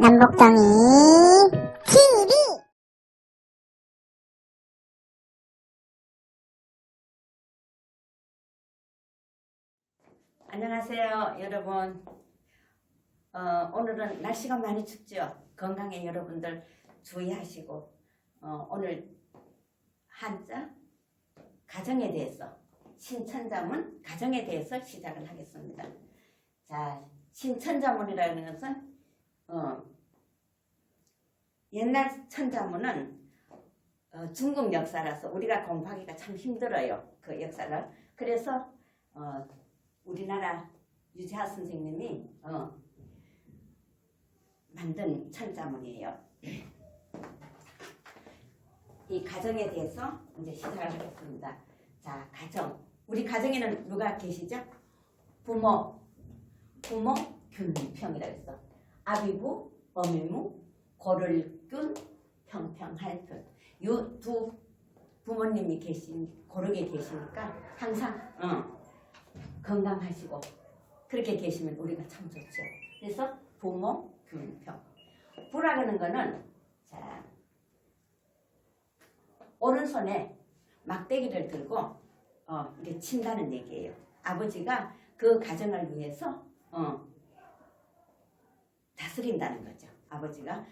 남북정이 TV 안녕하세요, 여러분. 어, 오늘은 날씨가 많이 춥죠. 건강에 여러분들 주의하시고 어, 오늘 한자 가정에 대해서 신천자문 가정에 대해서 시작을 하겠습니다. 자, 신천자문이라는 것은 어, 옛날 천자문은 어, 중국 역사라서 우리가 공부하기가 참 힘들어요. 그 역사를. 그래서 어, 우리나라 유재하 선생님이 어, 만든 천자문이에요. 이 가정에 대해서 이제 시작을 하겠습니다. 자, 가정. 우리 가정에는 누가 계시죠? 부모, 부모 균평이라고 했어. 아비부, 어미무, 고를균, 평평할균. 이두 부모님이 계신 고르게 계시니까 항상 어, 건강하시고 그렇게 계시면 우리가 참 좋죠. 그래서 부모 균평. 부라는 거는 자 오른손에 막대기를 들고 어, 이렇게 친다는 얘기예요. 아버지가 그 가정을 위해서 어, 다스린다는 거죠. 아버지가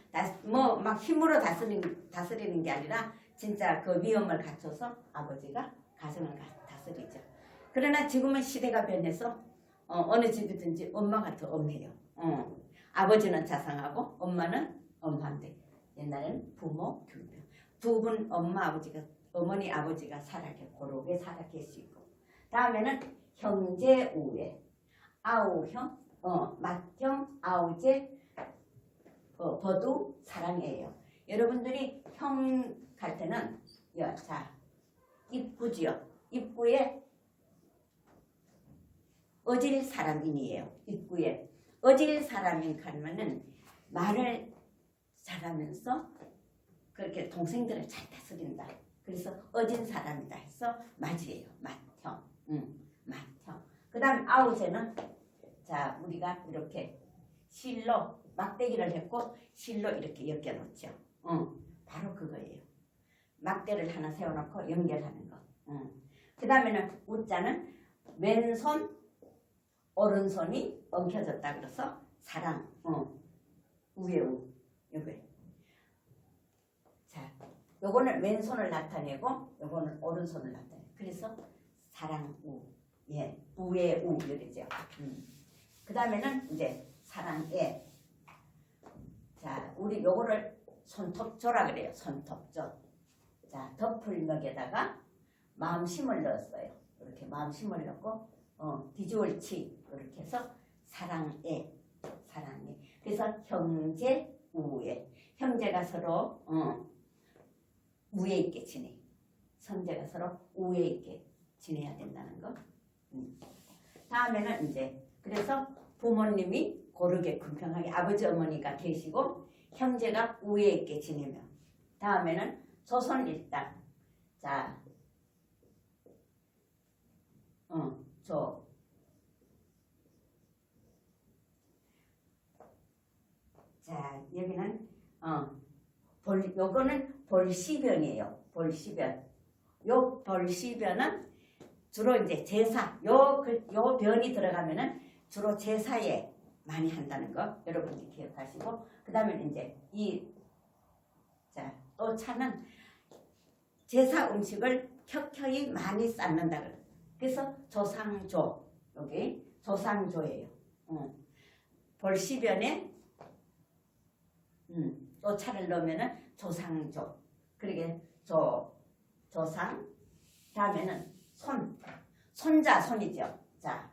뭐 막 힘으로 다스리는, 다스리는 게 아니라 진짜 그 위험을 갖춰서 아버지가 가정을 가- 다스리죠. 그러나 지금은 시대가 변해서 어, 느 집이든지 엄마가 더 엄해요. 어. 아버지는 자상하고 엄마는 엄한데 옛날에는 부모 균평 두분 엄마 아버지가 어머니 아버지가 살아계 고르게 살아 계시고 다음에는 형제 우애 아우형 어, 맏형 아우제 어, 버두 사랑해요. 여러분들이 형 갈 때는 여, 자 입구지요. 입구에 어질 사람인이에요. 입구에 어질 사람인 가면은 말을 잘하면서 그렇게 동생들을 잘 다스린다. 그래서 어진 사람이다 해서 맞이에요. 맏형, 응, 맏형. 그 다음 아우제는 자 우리가 이렇게 실로 막대기를 했고 실로 이렇게 엮여놓죠. 응, 바로 그거예요. 막대를 하나 세워놓고 연결하는 거. 응. 그 다음에는 우자는 왼손 오른손이 엉켜졌다 그래서 사랑, 어, 우에 우, 요게. 자, 요거는 왼손을 나타내고, 요거는 오른손을 나타내. 그래서 사랑 우, 예, 우에 우 이러죠. 음. 그 다음에는 이제 사랑애. 자, 우리 요거를 손톱조라 그래요. 손톱조. 자, 덮을먹에다가 마음심을 넣었어요. 이렇게 마음심을 넣고, 어, 디주얼치 이렇게 해서 사랑애, 사랑애. 그래서 형제, 우애. 형제가 서로 어, 우애 있게 지내. 선제가 서로 우애 있게 지내야 된다는 거. 음. 다음에는 이제 그래서 부모님이 고르게 궁평하게 아버지 어머니가 계시고 형제가 우애 있게 지내며 다음에는 조선 일당. 자, 어, 저 자, 여기는 어, 볼, 요거는 볼시변이에요. 볼시변. 요 볼시변은 주로 이제 제사, 요, 그, 요 변이 들어가면은 주로 제사에 많이 한다는 거 여러분들 기억하시고 그 다음에 이제 이 자, 또 차는 제사 음식을 켜켜이 많이 쌓는다 그래. 그래서 조상조 여기 조상조예요. 어. 볼시변에 음, 또 차를 넣으면은 조상조. 그러게 조 조상 다음에는 손 손자 손이죠. 자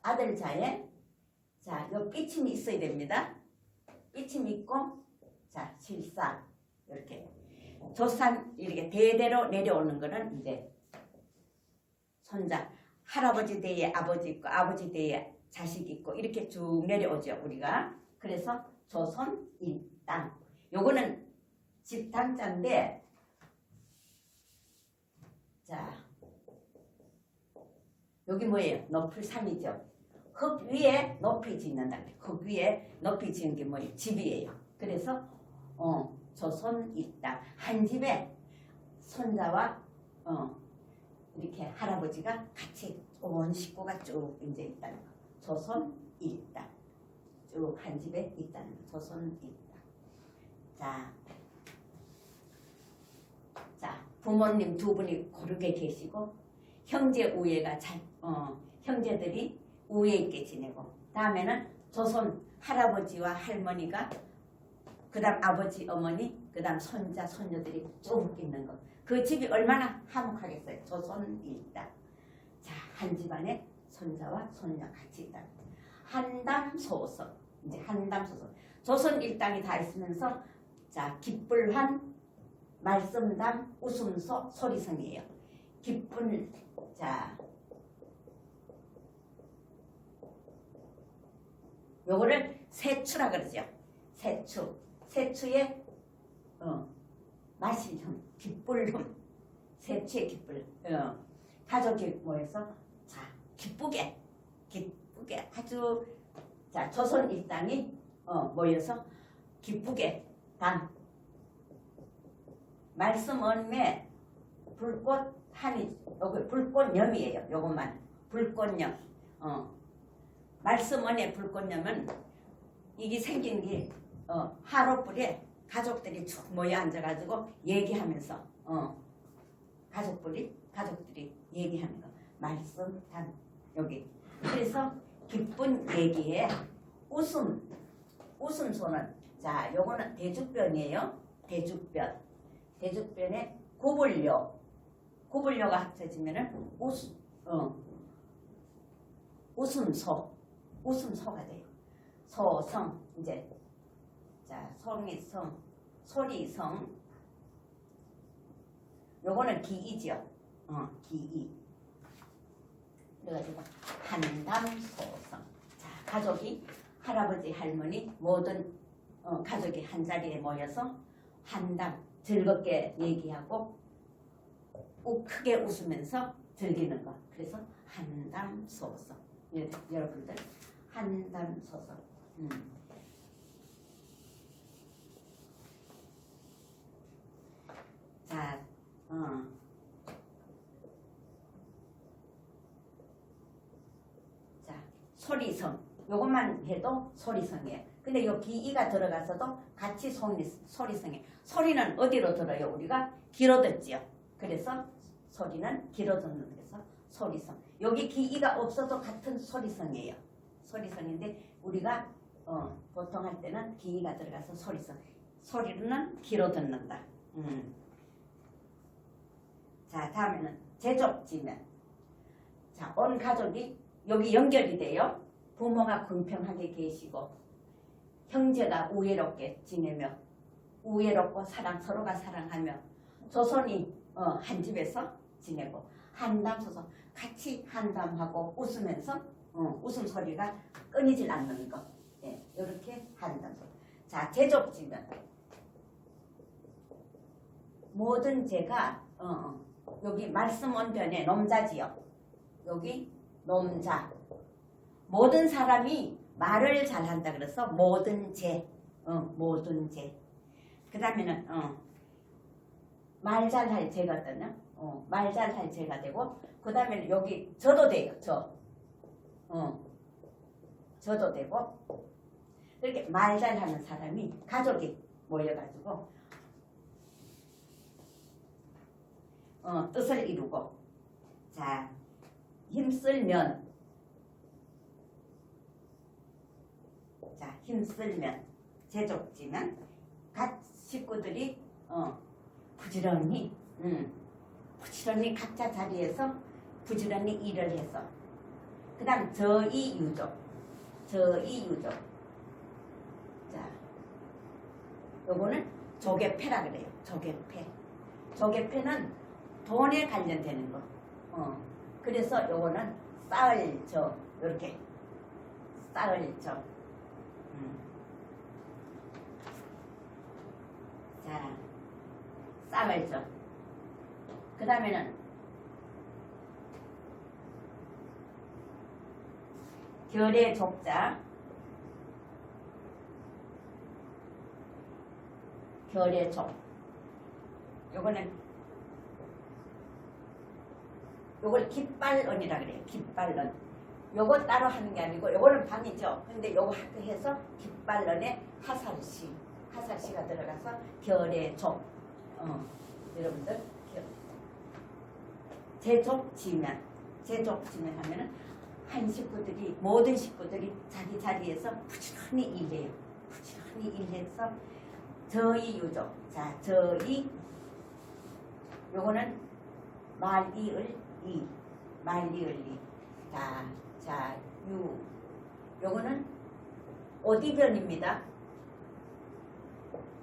아들 자에 자 요 삐침이 있어야 됩니다. 삐침 있고 자 실사 이렇게. 조상 이렇게 대대로 내려오는 거는 이제 손자. 할아버지 대에 아버지 있고 아버지 대에 자식 있고 이렇게 쭉 내려오죠 우리가. 그래서 조선 일당 요거는 집단자인데 자. 여기 뭐예요? 높을 산이죠 흙 위에 높이 짓는다 흙 위에 높이 지은 게 뭐예요 집이에요 그래서 어 조선 일당 한 집에 손자와 어 이렇게 할아버지가 같이 온 식구가 쭉 이제 있다는 거. 조선 일당 쭉한 집에 있다는 거. 조선 일당. 자, 자 부모님 두 분이 고르게 계시고 형제 우애가 잘, 어, 형제들이 우애 있게 지내고 다음에는 조선 할아버지와 할머니가 그 다음 아버지 어머니 그 다음 손자 손녀들이 쭉 있는 것. 그 집이 얼마나 화목하겠어요. 조선 일당. 자, 한 집안에 손자와 손녀 같이 있다. 한담 소서. 이제 한담 소서. 조선 일당이 다 있으면서 자, 기쁠한 말씀담 웃음소 소리성이에요. 기쁜 자 요거를 세추라 그러죠. 세추. 세추의 어, 마실흠, 기쁠흠. 세추의 기쁠. 어, 가족이 모여서 자 기쁘게 기쁘게 아주 자 조선 일당이 어, 모여서 기쁘게 단 말씀 언매 불꽃 한이 요거 불꽃염이에요. 요것만 불꽃염. 어. 말씀 언의 불꽃염은 이게 생긴 게 어, 하루불에 가족들이 쭉 모여 앉아가지고 얘기하면서 어, 가족들이 가족들이 얘기하는 거. 말씀 단 여기. 그래서 기쁜 얘기에 웃음 웃음 소는 자 요거는 대죽변이에요. 대죽변. 대죽변에 구불려 구불려가 합쳐지면은 웃 어, 웃음소 웃음소가 돼요 소성 이제. 자 성이성 소리 성. 요거는 기이지요 어 기이. 그래가지고 한담 소성. 자 가족이 할아버지 할머니 모든 어, 가족이 한 자리에 모여서 한담 즐겁게 얘기하고 우- 크게 웃으면서 즐기는 것. 그래서 한담 소성. 예, 여러분들 한담소성 음. 자, 어. 자, 소리성. 요것만 해도 소리성이에요. 근데 요 기이가 들어가서도 같이 소리, 소리성이에요. 소리는 어디로 들어요? 우리가 귀로 듣지요. 그래서 소리는 귀로 듣는 그래서 소리성. 여기 기이가 없어도 같은 소리성이에요. 소리성인데 우리가 어, 보통 할 때는 기이가 들어가서 소리성. 소리는 귀로 듣는다. 음. 자, 다음에는 제족지면. 자, 온 가족이 여기 연결이 돼요. 부모가 공평하게 계시고, 형제가 우애롭게 지내며, 우애롭고 사랑, 서로가 사랑하며, 조선이 어, 한 집에서 지내고, 한담 소서 같이 한담하고 웃으면서, 어, 웃음소리가 끊이질 않는 것. 예, 이렇게 한담소. 자, 제족지면. 모든 죄가, 어, 어, 여기 말씀 원변에 nom자지요. 여기 nom자. 모든 사람이 말을 잘한다 그래서 모든 죄, 어, 모든 죄. 그 다음에는 어, 말 잘할 죄거든요. 어, 말 잘할 죄가 되고 그 다음에는 여기 저도 돼요. 저, 어, 저도 되고. 이렇게 말 잘하는 사람이 가족이 모여가지고 어, 뜻을 이루고 자 힘쓸면 자 힘쓸면 제족지면 각 식구들이 어, 부지런히 음, 부지런히 각자 자리에서 부지런히 일을 해서 그 다음 저이 유족 저이 유족 자 요거는 조개패라 그래요 조개패 조개패는 돈에 관련되는 거. 어. 그래서 요거는 쌀, 저, 이렇게. 쌀, 저. 음. 자, 쌀을 저. 그 다음에는 결의 족자. 결의 종. 요거는 요걸 깃발언이라 그래요. 깃발언. 요거 따로 하는 게 아니고 요거는 방이죠. 근데 요거 하- 해서 깃발언에 하살시 하살시가 들어가서 결의 종. 어, 여러분들 겨- 제족 지면 제족 지면 하면은 한 식구들이 모든 식구들이 자기 자리에서 부지런히 일해요. 부지런히 일해서 저희 유족. 자, 저희 요거는 말이을 이 말리을 이. 자, 자, 유. 요거는 어디변입니다.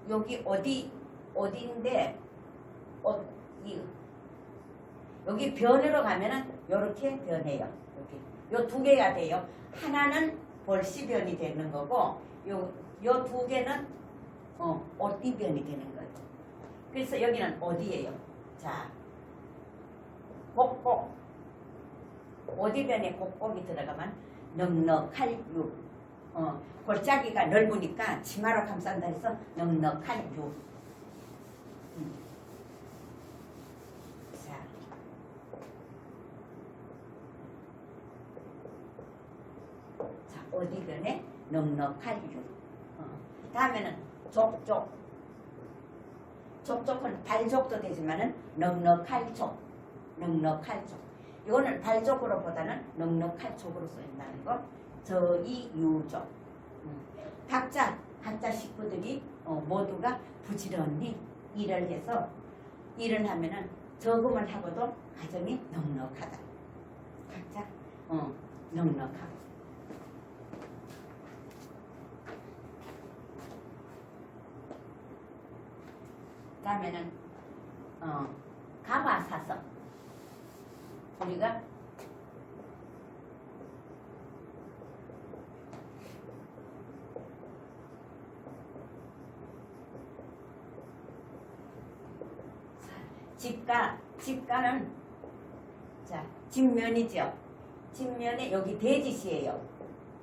여기 어디 어디인데 어, 이 여기 변으로 가면은 요렇게 변해요. 여기 요두 개가 돼요. 하나는 벌시변이 되는 거고 요 요 두 개는 어 어디변이 되는 거예요. 그래서 여기는 어디예요? 자, 곡곡 어디변에 곡곡이 들어가면 넉넉할 유. 어, 골짜기가 넓으니까 치마로 감싼다 해서 넉넉할 유. 음. 자. 자, 어디변에 넉넉할 유. 어. 다음에는 족족. 족족은 발족도 되지만은 넉넉할 족. 넉넉할 족. 이거는 발족으로 보다는 넉넉할 족으로 쓰인다는 거. 저이 유족. 음. 각자 각자 식구들이 어, 모두가 부지런히 일을 해서 일을 하면은 적응을 하고도 가정이 넉넉하다. 각자 어, 넉넉하고. 다음에는 어, 가마사성. 우리가 집가 집가는 자 집면이죠. 집면에 여기 대지시예요.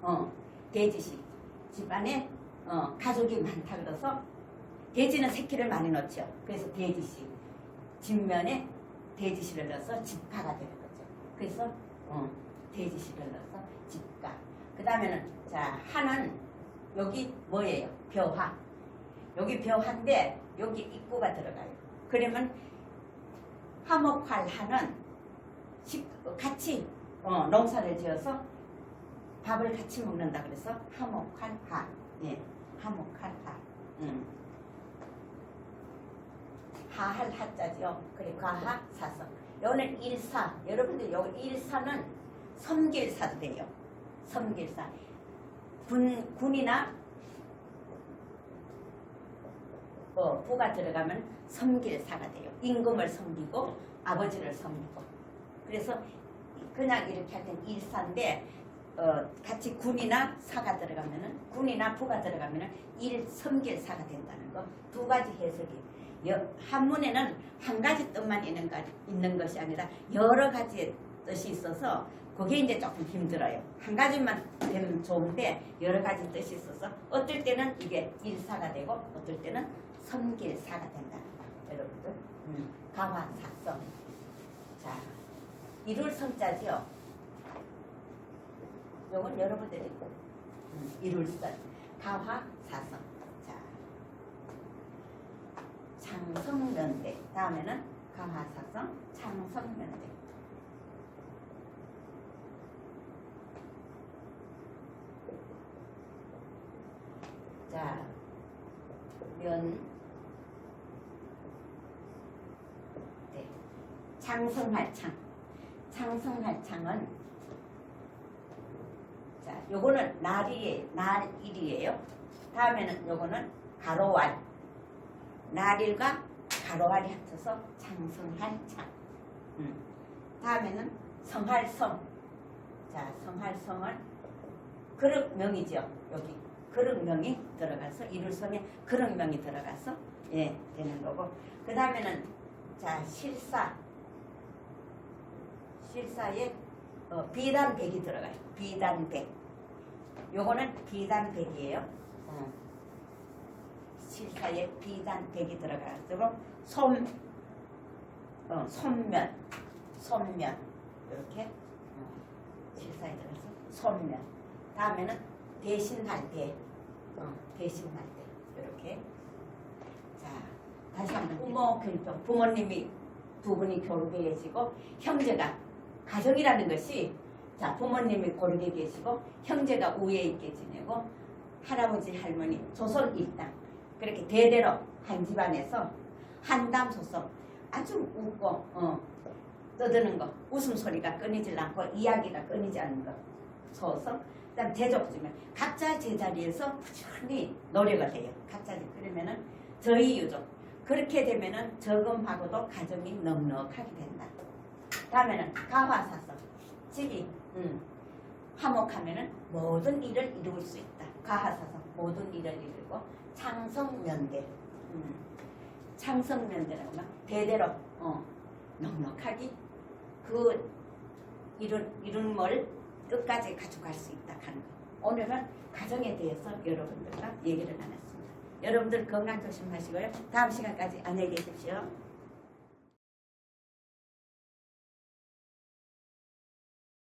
어 대지시 집안에 어 가족이 많다 그래서 돼지는 새끼를 많이 넣죠. 그래서 돼지씨. 뒷면에 돼지씨를 넣어서 집가가 되는 거죠. 그래서 어, 돼지씨를 넣어서 집가. 그 다음에는 자 하는 여기 뭐예요? 벼화. 여기 벼화인데 여기 입구가 들어가요. 그러면 화목할 하는 식- 같이 어, 농사를 지어서 밥을 같이 먹는다 그래서 화목할 하. 예, 화목할 하. 음. 하할 하자죠. 그래 과하 사성. 여기는 일사. 여러분들 여기 일사는 섬길사도 돼요. 섬길사. 군 군이나 어, 부가 들어가면 섬길사가 돼요. 임금을 섬기고 아버지를 섬기고. 그래서 그냥 이렇게 할 때는 일사인데 어, 같이 군이나 사가 들어가면은 군이나 부가 들어가면은 일 섬길사가 된다는 거 두 가지 해석이 여- 한문에는 한 가지 뜻만 있는, 거, 있는 것이 아니라 여러 가지 뜻이 있어서 그게 이제 조금 힘들어요. 한 가지만 되면 좋은데 여러 가지 뜻이 있어서 어떨 때는 이게 일사가 되고 어떨 때는 섬길사가 된다는 거 여러분들. 음, 가화사성. 자 이룰 성자지요. 요건 여러분들이 음, 이룰선. 가화사성 자 창성면대 다음에는 가화사성 창성면대 자, 면, 네, 창성할 창. 창성할 창은, 자, 요거는 날이, 날일이에요. 다음에는 요거는 가로왈. 날일과 가로왈이 합쳐서 창성할 창. 음. 다음에는 성할성. 자, 성할성은 그릇명이죠. 여기. 그릇명이 들어가서 이룰성에 그릇명이 들어가서 예 되는 거고 그 다음에는 자 실사 실사에 어, 비단백이 들어가요 비단백 요거는 비단백이에요 어. 칠사에 비단 백이 들어가가지고 솜, 어, 손면, 손면. 이렇게 어, 칠사에 들어서 손면. 다음에는 대신할 때, 어, 대신할 때. 이렇게. 자, 다시 한번 부모 교육 부모님이 두 분이 고르게 계시고 형제가 가족이라는 것이 자 부모님이 고르게 계시고 형제가 우에 있게 지내고 할아버지 할머니 조선 일당 그렇게 대대로 한 집안에서 한담 소송 아주 웃고 어, 떠드는 거. 웃음소리가 끊이질 않고 이야기가 끊이지 않는 거. 소송 그다음 대족주면 각자 제자리에서 부지런히 노력을 해요. 각자 제- 그러면은 저희 유족. 그렇게 되면은 저금하고도 가정이 넉넉하게 된다. 다음에는 가화사서. 집이 음, 화목하면은 모든 일을 이룰 수 있다. 가하사서 모든 일을 이루고 창성면대 음, 창성면대라고 하면 대대로 어, 넉넉하게 그 이룬 이룬을 끝까지 가져갈 수 있다 하는 거. 오늘은 가정에 대해서 여러분들과 얘기를 나눴습니다. 여러분들 건강 조심하시고요. 다음 시간까지 안녕히 계십시오.